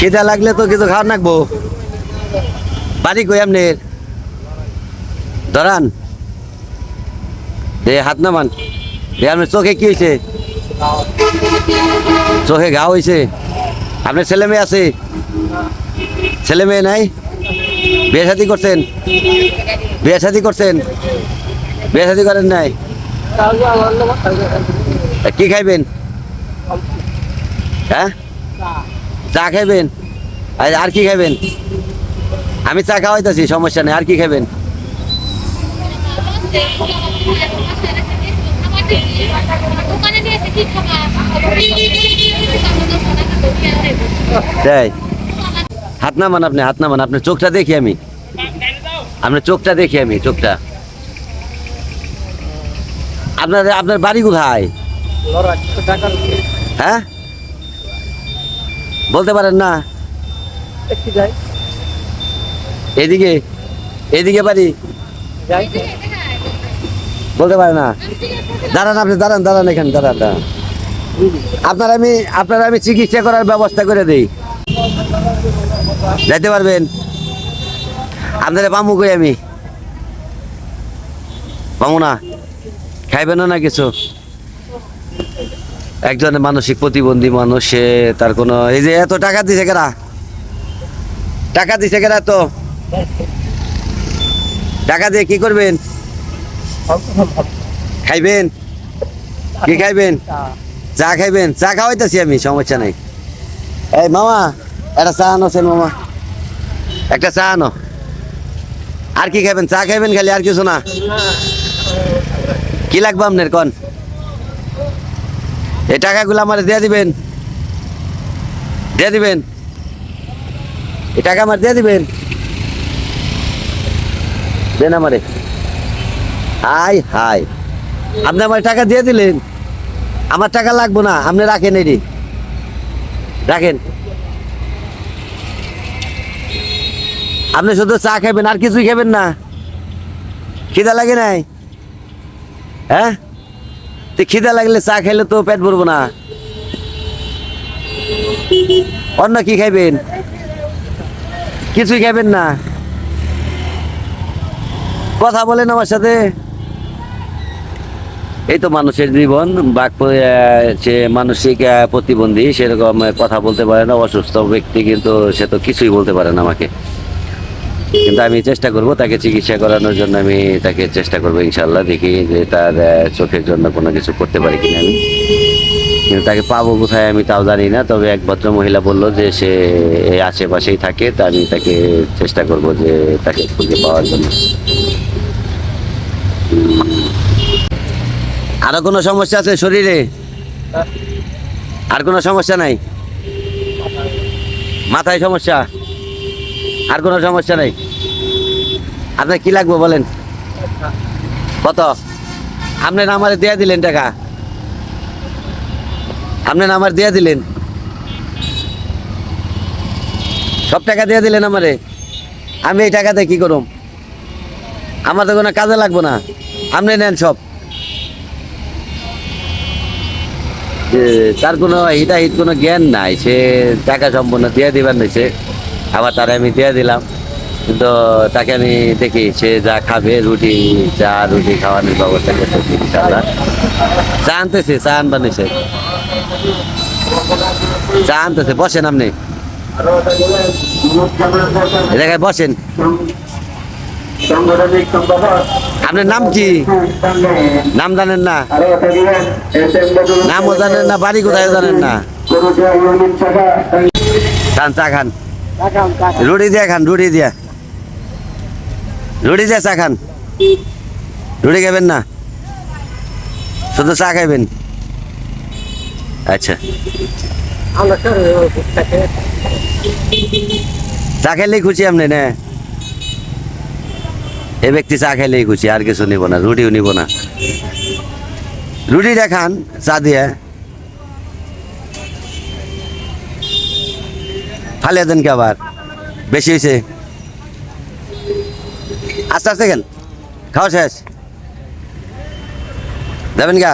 খিদা লাগলে তো কিছু খাওয়ার নাকবো। বাড়ি কই আপনি? ধরান। দে হাত নামান। দে আপনার চোখে কি হয়েছে চোখে ঘা হয়েছে আপনার ছেলে মেয়ে আছে? ছেলে মেয়ে নাই? বিয়ে শাদি করছেন? বিয়ে শাদি করছেন? বিয়ে শাদি করেন নাই? কি খাইবেন? হ্যাঁ? চা খাইবেন? আর কি খাইবেন? আমি চা খাওয়াইতেছি সমস্যা নেই আর কি খাইবেন? দোকানে নিয়ে এসে কি খাবা তাই হাত নামান আপনি হাত নামান আপনার চোখটা দেখি আমি। আপনার চোখটা দেখি আমি চোখটা। আপনার আপনার বাড়ি কোথায়? হ্যাঁ? বলতে পারেন না? এদিকে এদিকে বাড়ি। বলতে পারে না? দাঁড়ান আপনি দাঁড়ান দাঁড়ান এখানে দাঁড়ান দাঁড়ান। আপনার আমি আপনার আমি চিকিৎসা করার ব্যবস্থা করে দিই। যাইতে পারবেন? আপনারা পামু কই আমি? পামু না? খাইবেন না কিছু? একজন মানসিক প্রতিবন্ধী মানুষ, সে তার কোনো এই যে এত টাকা দিছে কেনা টাকা দিছে কেনা তো টাকা দিয়ে কি করবেন? খাইবেন? কি খাইবেন? চা খাইবেন? চা খাওয়াইতেছি আমি, সমস্যা নাই। এই মামা, একটা চা আনো সেন মামা। একটা চা আনো। আর কি খাইবেন? চা খাইবেন খালি, আর কিছু না? কি লাগবে আপনার কন? এই টাকাগুলো আমার দিয়ে দিবেন। দিয়ে দিবেন। এই টাকা আমার দিয়ে দিবেন। দেন আমারে। হাই হাই। আপনি আমার টাকা দিয়ে দিলেন। আমার টাকা লাগবো না, আপনি রাখেন এটি। রাখেন। আপনি শুধু চা খাবেন, আর কিছুই খাবেন না। খিদা লাগে নাই? হ্যাঁ? খিদা লাগলে চা খাইলে তো পেট ভরবো না। অন্য কি খাইবেন? কিছুই খাবেন না। কথা বলেন আমার সাথে। এই তো মানুষের জীবন, বাক সে মানসিক প্রতিবন্ধী, সেরকম কথা বলতে পারে না, অসুস্থ ব্যক্তি কিন্তু সে তো কিছুই বলতে পারে না আমাকে। কিন্তু আমি চেষ্টা করব তাকে চিকিৎসা করানোর জন্য, আমি তাকে চেষ্টা করব ইনশাল্লাহ দেখি যে তার চোখের জন্য কোনো কিছু করতে পারি কিনা আমি। কিন্তু তাকে পাবো কোথায় আমি তাও জানি না, তবে এক ভদ্র মহিলা বলল যে সে এই আশেপাশেই থাকে, তা আমি তাকে চেষ্টা করব যে তাকে খুঁজে পাওয়ার জন্য। আরও কোনো সমস্যা আছে শরীরে? আর কোনো সমস্যা নাই? মাথায় সমস্যা? আর কোনো সমস্যা নাই। আপনার কি লাগবে বলেন? কত? আপনি আমারে দিয়ে দিলেন টাকা। আপনি আমার দিয়ে দিলেন। সব টাকা দিয়ে দিলেন আমারে। আমি এই টাকাতে কি করুম? আমার তো কোনো কাজে লাগবো না। আপনি নেন সব। তার কোনো হিতাহিত কোনো জ্ঞান নাই। সে টাকা সম্পূর্ণ দিয়ে দিবার নিছে। আবার তারা আমি দিয়ে দিলাম। কিন্তু তাকে আমি দেখি সে যা খাবে রুটি চা রুটি খাওয়ানোর ব্যবস্থা করতেছি ইনশাল্লাহ চা আনতেছে চা আনবার নিছে চা আনতেছে বসেন আপনি। জায়গায় বসেন। আপনার নাম কি? নাম জানেন না? নামও জানেন না বাড়ি কোথায় জানেন না? খান চা খান। রুটি দিয়া খান, রুটি দিয়া। রুটি দিয়া চা খান। রুটি খাবেন না? শুধু চা খাইবেন? আচ্ছা। চা খাইলেই খুশি আপনি, না? এ ব্যক্তি চা খাইলেই খুশি, আর কিছু নিব না, রুটিও নিব না। রুটিটা খান, চা দিয়ে। ফালিয়ে দেন কি আবার? বেশি হয়েছে। আস্তে আস্তে খেন খাওয়া শেষ। যাবেন গা